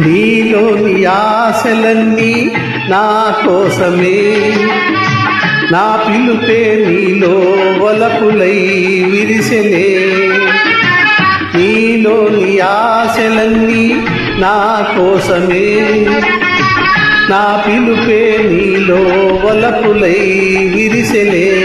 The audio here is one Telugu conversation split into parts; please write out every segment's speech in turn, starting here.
నీలోని ఆశలన్నీ నా కోసమే. నా పిలుపే నీలో వలపులై విరిసెనే నీలోని ఆశలన్నీ నా కోసమే. నా పిలుపే నీలో వలపులై విరిసెనే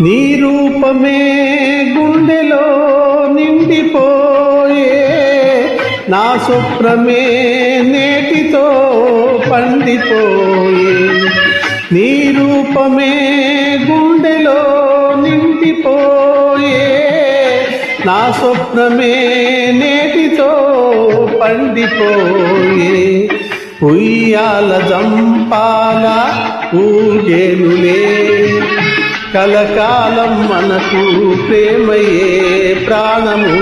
నీ రూపమే గుండెలో నిండిపోయే. నా స్వప్నమే నేటితో పండిపోయే. నీ రూపమే గుండెలో నిండిపోయే. నా స్వప్నమే నేటితో పండిపోయే. ఉయ్యాల జంపాల ఊగేనులే. కలకాలం మనకు ప్రేమయే ప్రాణము.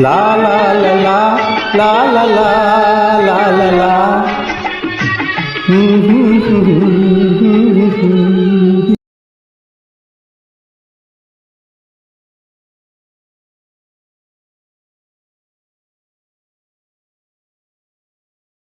లా లా లా